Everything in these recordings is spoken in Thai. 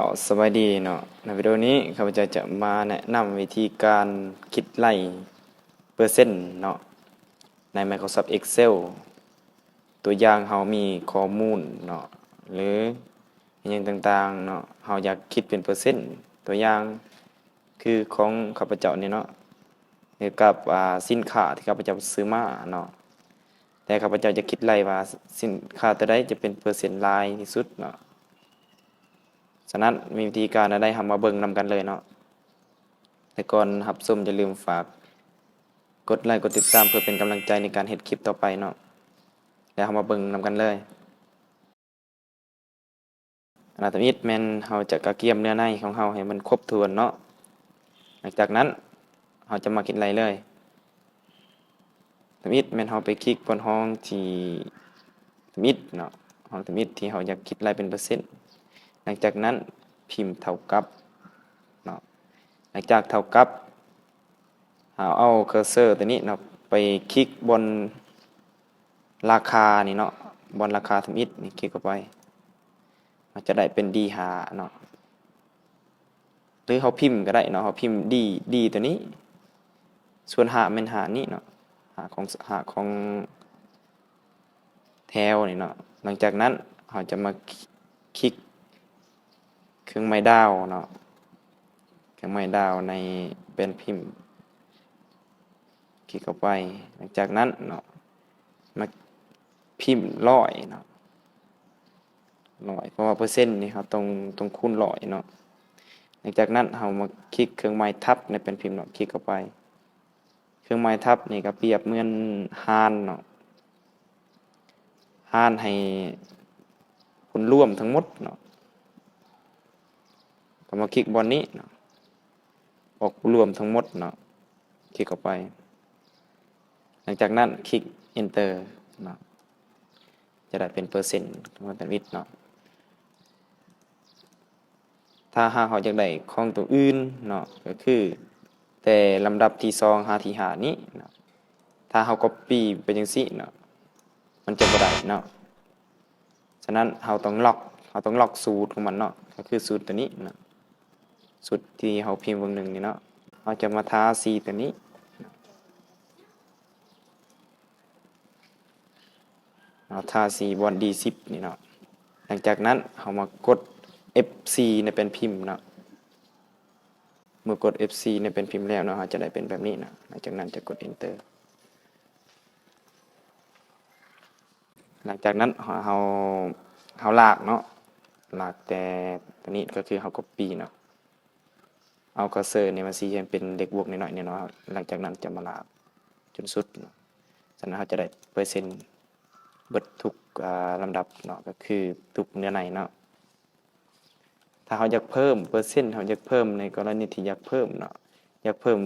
เอาสวัสดีเนาะในวิดีโอนี้ข้าพเจ้าจะมาแนะนำวิธีการคิดไล่เปอร์เซ็นต์เนาะใน Microsoft Excel ตัวอย่างเฮามีข้อมูลเนาะหรืออย่างต่างๆเนาะเฮาอยากคิดเป็นเปอร์เซ็นต์ตัวอย่างคือของข้าพเจ้านี่เนาะเกี่ยวกับสินค้าที่ข้าพเจ้าซื้อมาเนาะแต่ข้าพเจ้าจะคิดไล่ว่าสินค้าตัวใดจะเป็นเปอร์เซ็นต์ลายที่สุดเนาะ ฉะนั้นมีวิธีการอะไรทำมาเบิ่งนำกันเลยเนาะแต่ก่อนหับส้มอย่าลืมฝาก กดไลค์กดติดตามเพื่อเป็นกำลังใจในการเฮ็ดคลิปต่อไปเนาะแล้วเฮามาเบิ่งนำกันเลยอนาตมิตแมนเฮาจะกระเกียมเนื้อในของเฮาให้มันครบถ้วนเนาะหลังจากนั้นเฮาจะมาคิดไล่เลยตมิตแมนเฮาไปคลิกบนห้องที่ตมิตเนาะห้องตมิตที่เฮาอยากคิดไล่เป็นเปอร์เซ็นต์ ลังจากนั้นพิมพ์เท่ากับเนาะหลังจากเท่ากับหาเอาเคอร์เซอร์ตัวนี้เนาะไปคลิกบนราคานี่เนาะบนราคาทำอิฐนี่คลิกเข้าไป มันจะได้เป็นดีหาเนาะหรือเขาพิมพ์ก็ได้เนาะเขาพิมพ์ดีดีตัวนี้ ส่วนหาเป็นหานี่เนาะหาของหาของแถวนี่เนาะหลังจากนั้นเขาจะมาคลิก เครื่องไม้ดาวเนาะเครื่องไม้ดาวในเป็นพิมพ์ คลิกเข้าไป หลังจากนั้นเนาะมาพิมพ์ร้อยเนาะร้อยเพราะว่าเปอร์เซ็นต์นี่ครับตรงตรงคูณร้อยเนาะหลังจากนั้นเรามาคลิกเครื่องไม้ทับในเป็นพิมพ์เนาะคลิกเข้าไป เครื่องไม้ทับนี่ก็เปรียบเหมือนฮานเนาะฮานให้ผลร่วมทั้งหมดเนาะ ก็มาคลิกบอลนี้เนาะออกรวมทั้งหมดเนาะคลิกเข้าไป หลังจากนั้นคลิก enter เนาะจะได้เป็นเปอร์เซ็นต์มันเป็นวิทย์เนาะถ้าหาเขาอยากได้ของตัวอื่นเนาะก็คือ แต่ลำดับที่สองหาที่หานี้เนาะถ้าเขา copy ไปจังซี่เนาะมันจะบ่ได้เนาะฉะนั้นเราต้องล็อกเราต้องล็อกสูตรของมันเนาะก็คือสูตรตัวนี้เนาะ สุดที่เขาพิมพ์วงหนึ่งนี่เนาะเราจะมาทาสีตัวนี้ เราทาสีบอล D10 นี่เนาะหลังจากนั้นเขามากด F4 ในเป็นพิมพ์เนาะเมื่อกด F4 ในเป็นพิมพ์แล้วเนาะจะได้เป็นแบบนี้นะหลังจากนั้นจะกด Enter หลังจากนั้นเราเราลากเนาะลากแต่ตัวนี้ก็คือเขา copy เนาะ เอากระเซอร์เนี่ยมาซีให้เป็นเด็กบวกนิดหน่อยเนี่ยเนาะหลังจากนั้นจะมาลากจนสุดเนะฉะนั้นเขาจะได้เปอร์เซ็นต์เบิดทุกอ่าลำดับเนาะก็คือทุกเนื้อในเนาะถ้าเขาอยากเพิ่มเปอร์เซ็นต์เขาอยากเพิ่มในกรณีที่อยากเพิ่มเนาะอยากเพิ่ม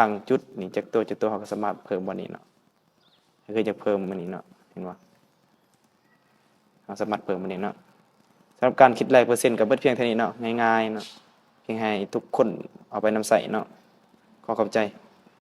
ลังจุดนี่จากตัวจากตัวเขาก็สามารถเพิ่มวันนี้เนาะก็คือจะเพิ่มวันนี้เนาะเห็นว่าเขาสามารถเพิ่มวันนี้เนาะสำหรับการคิดรายเปอร์เซ็นต์กับเบิดเพียงเท่านี้เนาะง่ายๆเนาะ เพียงให้ทุกคนเอาไปนำใส่เนาะขอขอบใจ